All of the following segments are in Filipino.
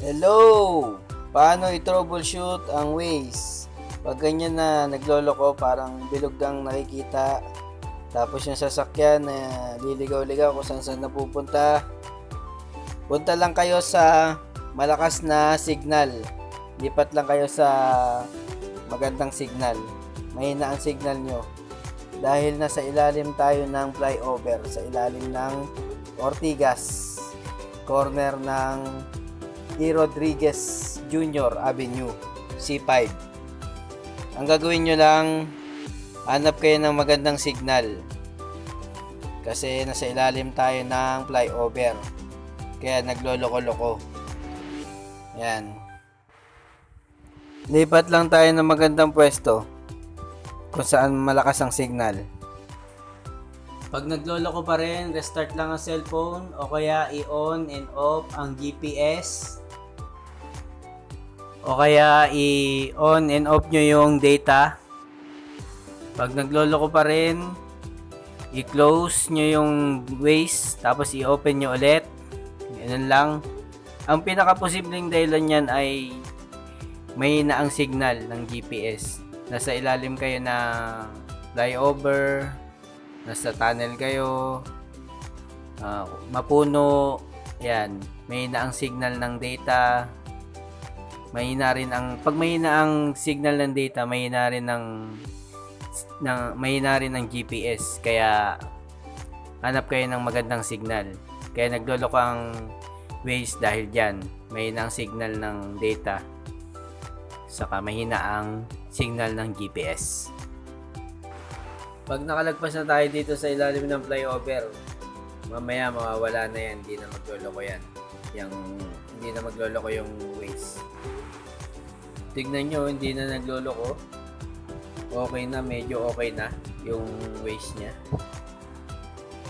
Hello! Paano i-troubleshoot ang Waze? Pag ganyan na nagloloko, parang bilog kang nakikita. Tapos yung sasakyan na liligaw-ligaw kung saan saan napupunta. Punta lang kayo sa malakas na signal. Lipat lang kayo sa magandang signal. Mahina ang signal nyo. Dahil nasa ilalim tayo ng flyover. Sa ilalim ng Ortigas. Corner ng E. Rodriguez Jr. Avenue, C5. Ang gagawin nyo lang, hanap kayo ng magandang signal. Kasi nasa ilalim tayo ng flyover. Kaya nagloloko-loko. Yan. Lipat lang tayo ng magandang pwesto kung saan malakas ang signal. Pag nagloloko pa rin, restart lang ang cellphone o kaya i-on and off ang GPS o kaya i-on and off nyo yung data. Pag nagloloko pa rin, i-close nyo yung Waze, tapos i-open nyo ulit. Ganun lang. Ang pinaka-posibleng dahilan yan ay may na ang signal ng GPS. Nasa ilalim kayo na flyover, nasa tunnel kayo, ah, mapuno, yan, may na ang signal ng data, mahina rin ang pag mahina ang signal ng data mahina rin ng ng mahina rin ang GPS kaya hanap kayo ng magandang signal. Kaya nagloloko ang Waze dahil diyan mahina ang signal ng data. Saka mahina ang signal ng GPS pag nakalagpas na tayo dito sa ilalim ng flyover mamaya mawawala na yan hindi na magloloko yan yung hindi na magloloko yung Waze tignan nyo, hindi na nagloloko. Okay na, medyo okay na yung waist niya.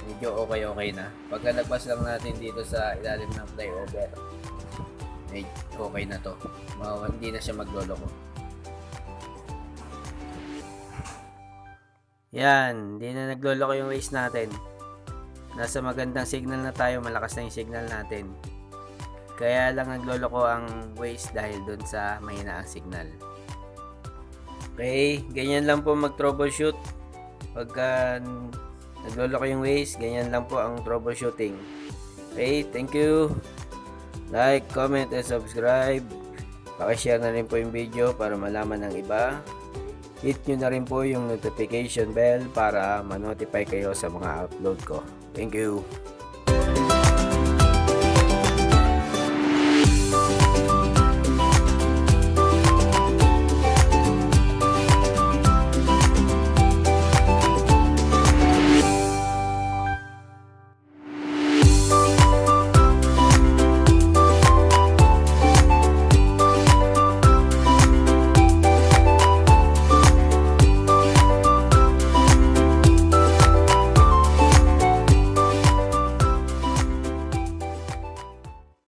Medyo okay okay na. Pagkalagpas lang natin dito sa ilalim ng flyover, medyo okay na to. Mawa, hindi na siya magloloko. Yan, hindi na nagloloko yung waist natin. Nasa magandang signal na tayo, malakas na yung signal natin. Kaya lang nagloloko ang Waze dahil doon sa mahina ang signal. Okay, ganyan lang po mag-troubleshoot. Pagka nagloloko yung Waze, ganyan lang po ang troubleshooting. Okay, thank you. Like, comment, and subscribe. Pakishare na rin po yung video para malaman ng iba. Hit nyo na rin po yung notification bell para ma-notify kayo sa mga upload ko. Thank you.